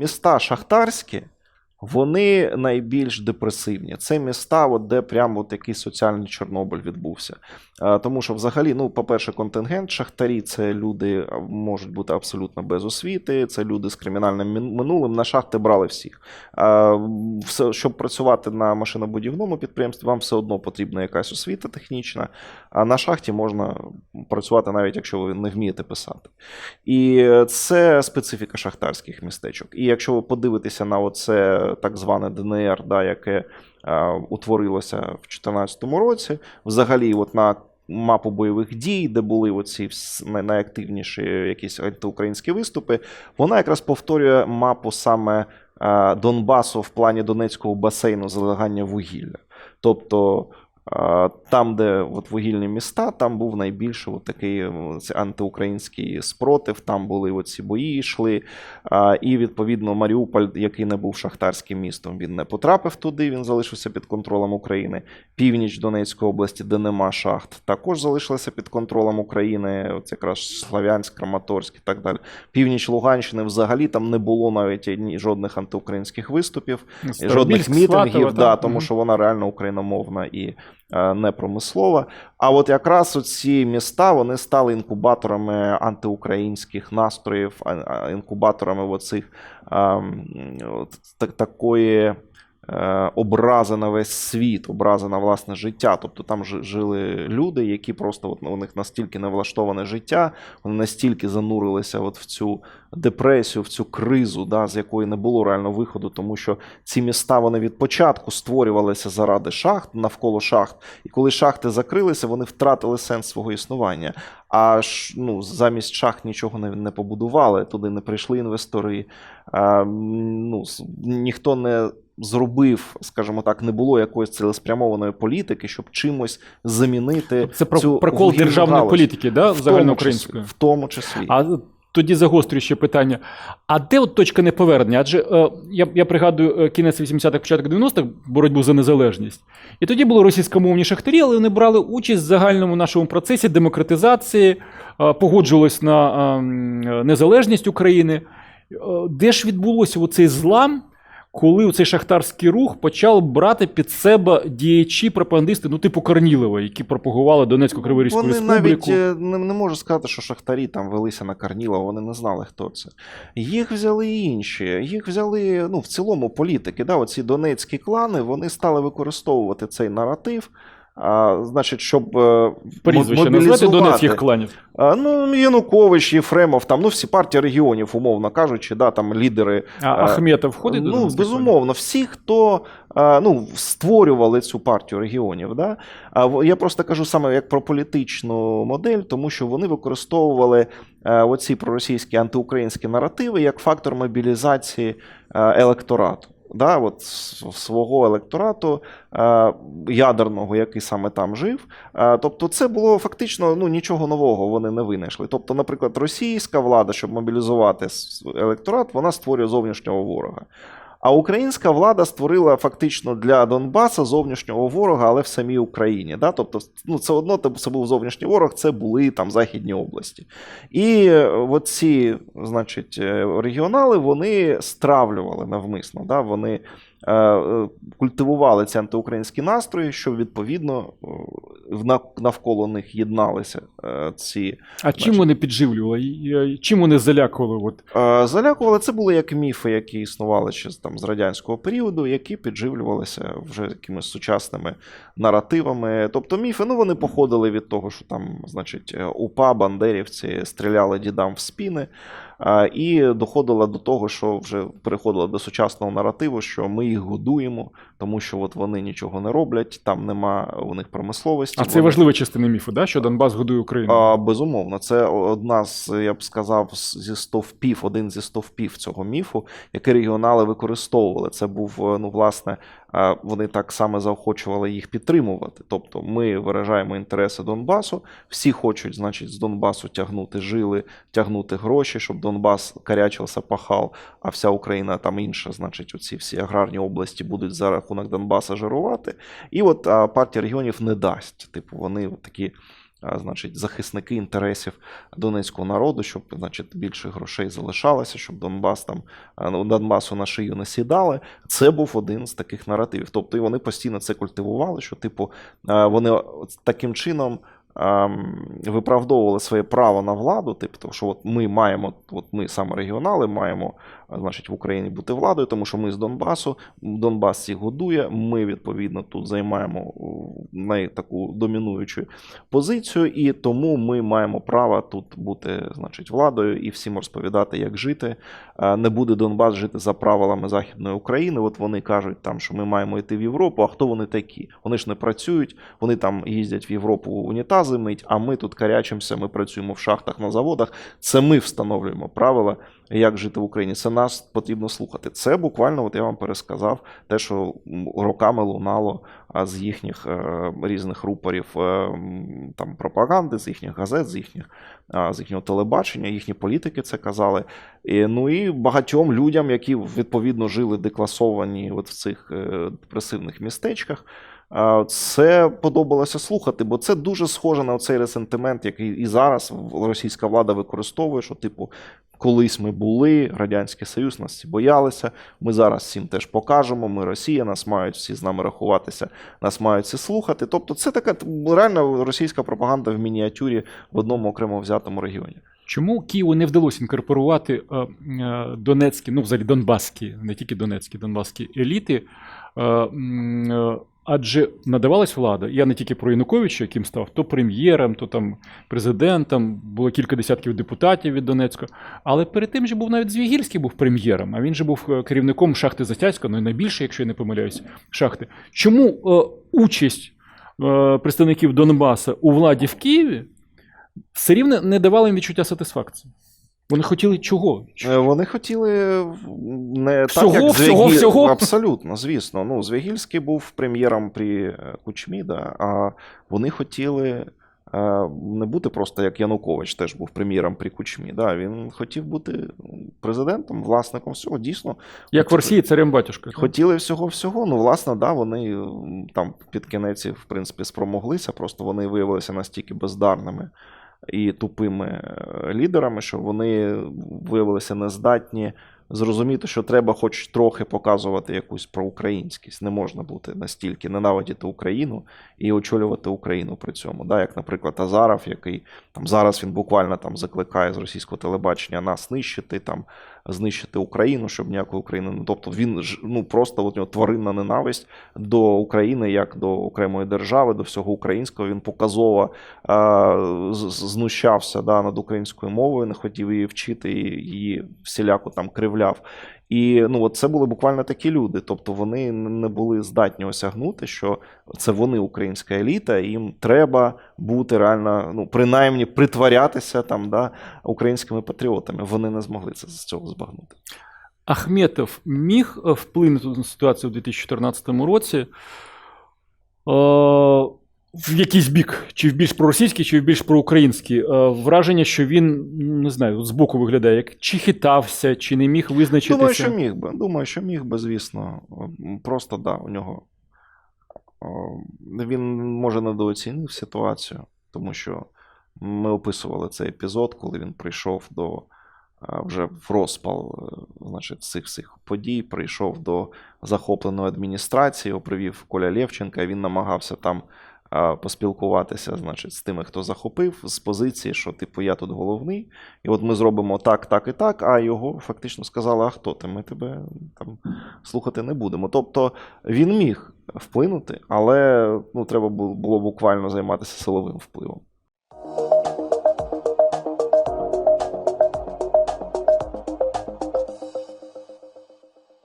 Міста шахтарські, вони найбільш депресивні. Це міста, от, де прямо от якийсь соціальний Чорнобиль відбувся. Тому що, взагалі, ну, по-перше, контингент шахтарі це люди можуть бути абсолютно без освіти, це люди з кримінальним минулим. На шахти брали всіх. А, все, щоб працювати на машинобудівному підприємстві, вам все одно потрібна якась освіта технічна. А на шахті можна працювати навіть якщо ви не вмієте писати. І це специфіка шахтарських містечок. І якщо ви подивитеся на оце так зване ДНР, да, яке е, утворилося в 2014 році, взагалі, от на мапу бойових дій, де були оці найактивніші якісь антиукраїнські виступи, вона якраз повторює мапу саме е, Донбасу в плані Донецького басейну залагання вугілля. Тобто там, де от вугільні міста, там був найбільше от такий е, антиукраїнський спротив, там були оці бої йшли. І відповідно Маріуполь, який не був шахтарським містом, він не потрапив туди, він залишився під контролем України. Північ Донецької області, де нема шахт, також залишилася під контролем України. От якраз Славянськ, Краматорськ і так далі. Північ Луганщини взагалі там не було навіть жодних антиукраїнських виступів, жодних мітингів, да, тому що вона реально україномовна і не промислова. А от якраз оці міста вони стали інкубаторами антиукраїнських настроїв, інкубаторами оцих ем, такої. Е, Образи на весь світ, образи на власне життя. Тобто там жи- жили люди, які просто от, у них настільки не влаштоване життя, вони настільки занурилися от в цю депресію, в цю кризу, да, з якої не було реально виходу, тому що ці міста вони від початку створювалися заради шахт навколо шахт. І коли шахти закрилися, вони втратили сенс свого існування. А ну, замість шахт нічого не, не побудували, туди не прийшли інвестори. А, ну, ніхто не зробив, скажімо так, не було якоїсь цілеспрямованої політики, щоб чимось замінити. Це про цю прокол державної галузь. політики, да, В тому числі- загальноукраїнської. В тому числі. А тоді загострюю ще питання. А де от точка неповернення? Адже е, я, я пригадую е, кінець 80-х, початок 90-х, боротьбу за незалежність. І тоді були російськомовні шахтарі, але вони брали участь в загальному нашому процесі демократизації, е, погоджувались на е, незалежність України. Е, Де ж відбулося оцей злам? Коли цей шахтарський рух почав брати під себе діячі пропагандисти, ну типу Корнілова, які пропагували Донецьку Криворізьку Вони республіку. навіть е, не, не можу сказати, що шахтарі там велися на Корнілова, вони не знали, хто це. Їх взяли інші. Їх взяли ну, в цілому політики. Да, оці донецькі клани вони стали використовувати цей наратив. А, значить, щоб е, Прізвище назвати донецьких кланів. А, ну, Янукович, Єфремов, там, ну, всі партії регіонів, умовно кажучи, да, там лідери А Е, Ахметов входить до Ну, безумовно, всі, хто е, ну, створювали цю партію регіонів. Да? А я просто кажу саме як про політичну модель, тому що вони використовували оці проросійські антиукраїнські наративи як фактор мобілізації електорату. Да, от свого електорату е, ядерного, який саме там жив. Е, тобто, це було фактично ну, нічого нового вони не винайшли. Тобто, наприклад, російська влада, щоб мобілізувати електорат, вона створює зовнішнього ворога. А українська влада створила фактично для Донбаса зовнішнього ворога, але в самій Україні. Да? Тобто, ну, це одно це був зовнішній ворог, це були там західні області. І е, оці, значить, е, регіонали вони стравлювали навмисно. Да? Вони культивували ці антиукраїнські настрої, що відповідно е, в- навколо них єдналися е, ці А чим вони підживлювали? Е, Чим вони залякували? От? Е, Залякували це були як міфи, які існували ще там, з радянського періоду, які підживлювалися вже якимись сучасними наративами. Тобто міфи, ну вони походили від того, що там, значить, е, УПА, бандерівці стріляли дідам в спіни. І доходило до того, що вже переходило до сучасного наративу, що ми їх годуємо, тому що от вони нічого не роблять, там нема у них промисловості. А це вони- важлива частина міфу, да? що Донбас годує Україну. а, безумовно, це одна з, я б сказав, зі стовпів, один зі стовпів цього міфу, який регіонали використовували. Це був, е, ну, власне, вони так само заохочували їх підтримувати. Тобто ми виражаємо інтереси Донбасу, всі хочуть, значить, з Донбасу тягнути жили, тягнути гроші, щоб Донбас карячився, пахав, а вся Україна там інша, значить, оці всі аграрні області будуть за рахунок Донбаса жирувати. І от партія регіонів не дасть. Типу, вони такі значить, захисники інтересів донецького народу, щоб значить, більше грошей залишалося, щоб Донбас там а, ну, Донбасу на шию не сідали. Це був один з таких наративів. Тобто і вони постійно це культивували, що, типу, вони таким чином. Ем, Виправдовували своє право на владу, типу, тому що от ми маємо, от ми саме регіонали, маємо значить, в Україні бути владою, тому що ми з Донбасу, Донбас всіх годує. Ми відповідно тут займаємо таку домінуючу позицію, і тому ми маємо право тут бути, значить, владою і всім розповідати, як жити. Е, Не буде Донбас жити за правилами Західної України. От вони кажуть там, що ми маємо йти в Європу. А хто вони такі? Вони ж не працюють, вони там їздять в Європу унітази мить, а ми тут карячимося, ми працюємо в шахтах на заводах. Це ми встановлюємо правила, як жити в Україні. Це нас потрібно слухати. Це буквально, от я вам пересказав, те, що роками лунало з їхніх е, різних рупорів е, там пропаганди, з їхніх газет, з їхніх з їхнього телебачення, їхні політики це казали. І, ну і багатьом людям, які відповідно жили декласовані от в цих е, депресивних містечках. Це подобалося слухати, бо це дуже схоже на цей ресентимент, який і зараз російська влада використовує, що, типу, колись ми були, Радянський Союз, нас всі боялися. Ми зараз всім теж покажемо. Ми Росія, нас мають всі з нами рахуватися, нас мають всі слухати. Тобто, це така реально російська пропаганда в мініатюрі в одному окремо взятому регіоні. Чому Києву не вдалося інкорпорувати е, е, донецькі, ну взагалі донбаські, не тільки донецькі, донбаські еліти? Адже надавалась влада. Я не тільки про Януковича, яким став, то прем'єром, то там президентом, було кілька десятків депутатів від Донецька. Але перед тим же був навіть Звігільський був прем'єром, а він же був е, керівником шахти Затязька, ну і найбільше, якщо я не помиляюсь, шахти. Чому е, участь е, представників Донбаса у владі в Києві все рівно не давала їм відчуття сатисфакції? Вони хотіли чого? Е, Вони хотіли не Всього, так, як всього, Звягіль... всього? Абсолютно, звісно. Ну, Звягільський був прем'єром при е, Кучмі, да, а вони хотіли е, не бути просто як Янукович теж був прем'єром при Кучмі. Да. Він хотів бути президентом, власником всього. Дійсно, Як в Росії царем батюшка. Хотіли всього-всього. Ну, власне, да, вони там під кінець, в принципі, спромоглися, просто вони виявилися настільки бездарними і тупими е, лідерами, що вони виявилися нездатні зрозуміти, що треба хоч трохи показувати якусь проукраїнськість. Не можна бути настільки ненавидіти Україну і очолювати Україну при цьому. Да, як, наприклад, Азаров, який там зараз він буквально там закликає з російського телебачення нас нищити, там знищити Україну, щоб ніякої України. не тобто він ж ну просто от нього тваринна ненависть до України як до окремої держави, до всього українського. Він показово е, знущався да, над українською мовою, не хотів її вчити, її всіляко там кривляв. І ну, от це були буквально такі люди. Тобто вони не були здатні осягнути, що це вони українська еліта, і їм треба бути реально, ну принаймні притворятися там, да, українськими патріотами. Вони не змогли це з цього збагнути. Ахметов міг е, вплинути на ситуацію у 2014 році е, в якийсь бік, чи в більш проросійський, чи в більш проукраїнський. Е, враження, що він не знаю, збоку виглядає, як чи хитався, чи не міг визначитися. Думаю, що міг би. Думаю, що міг би, звісно. Просто да, у нього о, він може недооцінив ситуацію, тому що ми описували цей епізод, коли він прийшов до вже в розпал е, значить, цих всіх подій, прийшов до захопленої адміністрації, привів Коля Лєвченка, він намагався там поспілкуватися значить, з тими, хто захопив, з позиції, що типу я тут головний, і от ми зробимо так, так і так, а його фактично сказали: а хто ти? Ми тебе там слухати не будемо. Тобто він міг вплинути, але ну, треба було буквально займатися силовим впливом.